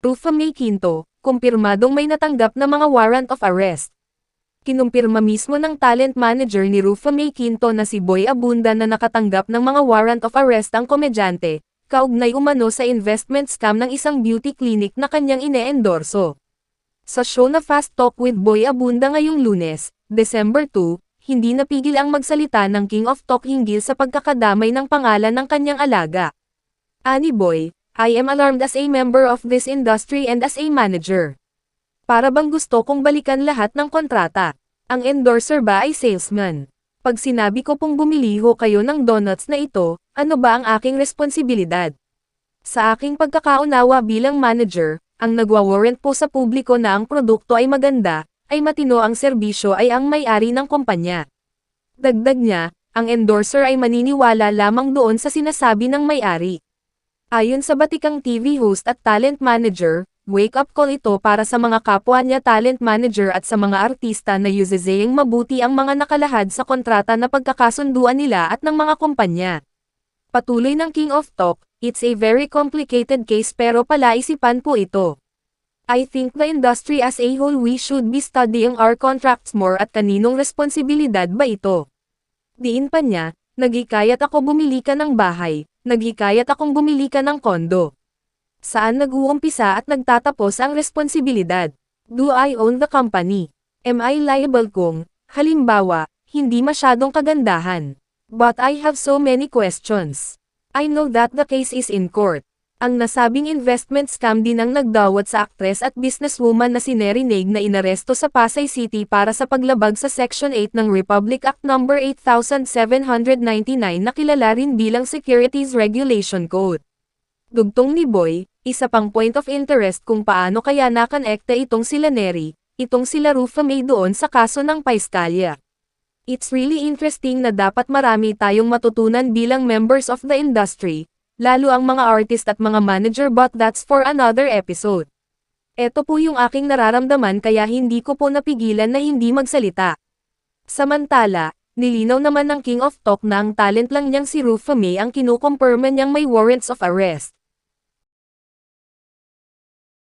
Rufa May Quinto, kumpirmadong may natanggap na mga warrant of arrest. Kinumpirma mismo ng talent manager ni Rufa May Quinto na si Boy Abunda na nakatanggap ng mga warrant of arrest ang komedyante, kaugnay umano sa investment scam ng isang beauty clinic na kanyang ine-endorso. Sa show na Fast Talk with Boy Abunda ngayong lunes, December 2, hindi napigil ang magsalita ng King of Talk hinggil sa pagkakadamay ng pangalan ng kanyang alaga. Ani Boy, I am alarmed as a member of this industry and as a manager. Para bang gusto kong balikan lahat ng kontrata. Ang endorser ba ay salesman? Pag sinabi ko pong bumili ho kayo ng donuts na ito, ano ba ang aking responsibilidad? Sa aking pagkakaunawa bilang manager, ang nagwa-warrant po sa publiko na ang produkto ay maganda, ay matino ang serbisyo ay ang may-ari ng kumpanya. Dagdag niya, ang endorser ay maniniwala lamang doon sa sinasabi ng may-ari. Ayon sa batikang TV host at talent manager, wake-up call ito para sa mga kapwa niya talent manager at sa mga artista na yuzezeyeng mabuti ang mga nakalahad sa kontrata na pagkakasunduan nila at ng mga kumpanya. Patuloy ng King of Talk, it's a very complicated case pero palaisipan po ito. I think the industry as a whole we should be studying our contracts more at kaninong responsibilidad ba ito. Diin pa niya, nagikayat ako bumili ka ng bahay, naghikayat akong bumili ka ng kondo. Saan nag-uumpisa at nagtatapos ang responsibilidad? Do I own the company? Am I liable kung, halimbawa, hindi masyadong kagandahan? But I have so many questions. I know that the case is in court. Ang nasabing investment scam din ang nagdawat sa aktres at businesswoman na si Neri Neg na inaresto sa Pasay City para sa paglabag sa Section 8 ng Republic Act No. 8799 na kilala rin bilang Securities Regulation Code. Dugtong ni Boy, isa pang point of interest kung paano kaya nakanekta itong sila Neri, itong sila Rufa May doon sa kaso ng Paiskalya. It's really interesting na dapat marami tayong matutunan bilang members of the industry, lalo ang mga artist at mga manager but that's for another episode. Ito po yung aking nararamdaman kaya hindi ko po napigilan na hindi magsalita. Samantala, nilinaw naman ng King of Talk na ang talent lang niyang si Rufa May ang kinukumpirma niyang may warrants of arrest.